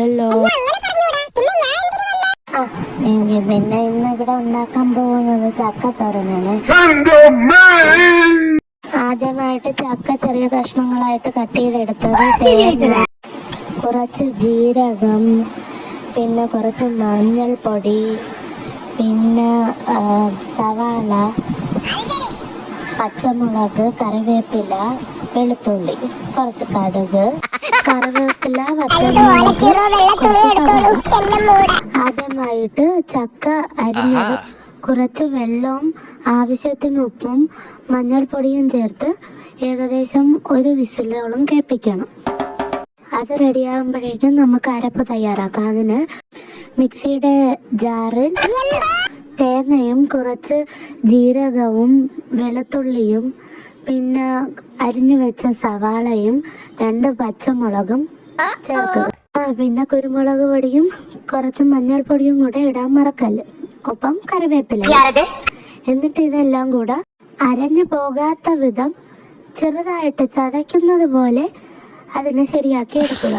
Hello പിന്നെ ഇന്ന് ഇവിടെ ഉണ്ടാക്കാൻ പോകുന്നത് ചക്കത്തോരനാണ് ആദ്യമായിട്ട് ചക്ക ചെറിയ കഷ്ണങ്ങളായിട്ട് കട്ട് ചെയ്തെടുത്തത് തേങ്ങ. കുറച്ച് ജീരകം പിന്നെ കുറച്ച് മഞ്ഞൾപ്പൊടി പിന്നെ സവാള. പച്ചമുളക് കറിവേപ്പില വെളുത്തുള്ളി കുറച്ച് കടുക് കറിവേപ്പില ആദ്യമായിട്ട് ചക്ക അരിഞ്ഞത് കുറച്ച് വെള്ളവും ആവശ്യത്തിന് ഉപ്പും മഞ്ഞൾപ്പൊടിയും ചേർത്ത് ഏകദേശം ഒരു വിസിലോളം കേൾപ്പിക്കണം. അത് റെഡിയാകുമ്പോഴേക്കും നമുക്ക് അരപ്പ് തയ്യാറാക്കാം. അതിന് മിക്സിയുടെ ജാറിൽ തേങ്ങയും കുറച്ച് ജീരകവും വെളുത്തുള്ളിയും പിന്നെ അരിഞ്ഞു വെച്ച സവാളയും രണ്ട് പച്ചമുളകും ചേർക്കുക. ആ. പിന്നെ കുരുമുളക് പൊടിയും കുറച്ച് മഞ്ഞൾപ്പൊടിയും കൂടെ ഇടാൻ മറക്കല്ല്. ഒപ്പം കറിവേപ്പില. എന്നിട്ട് ഇതെല്ലാം കൂടെ അരഞ്ഞു പോകാത്ത വിധം ചെറുതായിട്ട് ചതയ്ക്കുന്നത് പോലെ അതിനെ ശരിയാക്കി എടുക്കുക.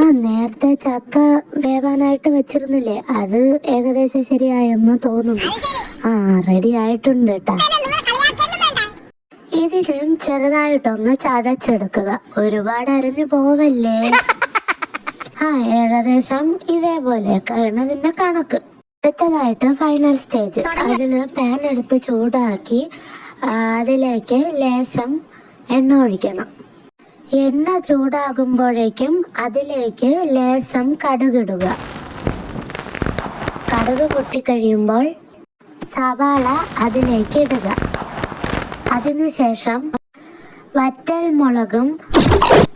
ആ നേരത്തെ ചക്ക വേവാനായിട്ട് വെച്ചിരുന്നില്ലേ? അത് ഏകദേശം ശരിയായെന്ന് തോന്നുന്നു. ആ റെഡി ആയിട്ടുണ്ട് കേട്ടാ ഇതിലും ചെറുതായിട്ടൊന്ന് ചതച്ചെടുക്കുക. ഒരുപാട് അരിഞ്ഞു പോവല്ലേ? ആ ഏകദേശം ഇതേപോലെയൊക്കെയാണ് ഇതിന്റെ കണക്ക്. അടുത്തതായിട്ട് ഫൈനൽ സ്റ്റേജ് അതിൽ പാൻ എടുത്ത് ചൂടാക്കി അതിലേക്ക് ലേശം എണ്ണ ഒഴിക്കണം. എണ്ണ ചൂടാകുമ്പോഴേക്കും അതിലേക്ക് ലേശം കടുകിടുക. കടുക് പൊട്ടിക്കഴിയുമ്പോൾ സവാള അതിലേക്ക് ഇടുക. അതിനുശേഷം വറ്റൽ മുളകും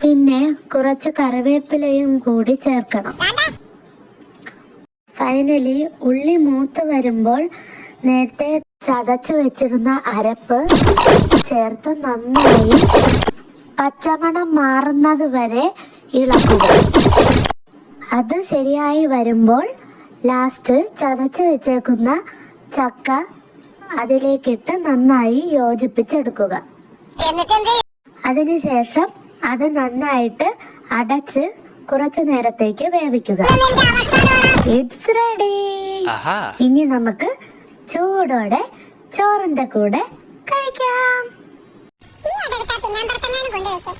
പിന്നെ കുറച്ച് കറിവേപ്പിലയും കൂടി ചേർക്കണം. ഫൈനലി ഉള്ളി മൂത്ത് വരുമ്പോൾ നേരത്തെ ചതച്ചു വെച്ചിരുന്ന അരപ്പ് ചേർത്ത് നന്നായി പച്ചമണം മാറുന്നത് വരെ ഇളക്കുക. അത് ശരിയായി വരുമ്പോൾ ലാസ്റ്റ് ചതച്ച് വെച്ചേക്കുന്ന ചക്ക അതിലേക്കിട്ട് നന്നായി യോജിപ്പിച്ചെടുക്കുക. അതിനുശേഷം അത് നന്നായിട്ട് അടച്ച് കുറച്ചു നേരത്തേക്ക് വേവിക്കുക. ഇറ്റ്സ് റെഡി ആഹാ. ഇനി നമുക്ക് ചൂടോടെ ചോറിന്റെ കൂടെ പുറത്തെങ്ങാനും കൊണ്ടുവയ്ക്ക്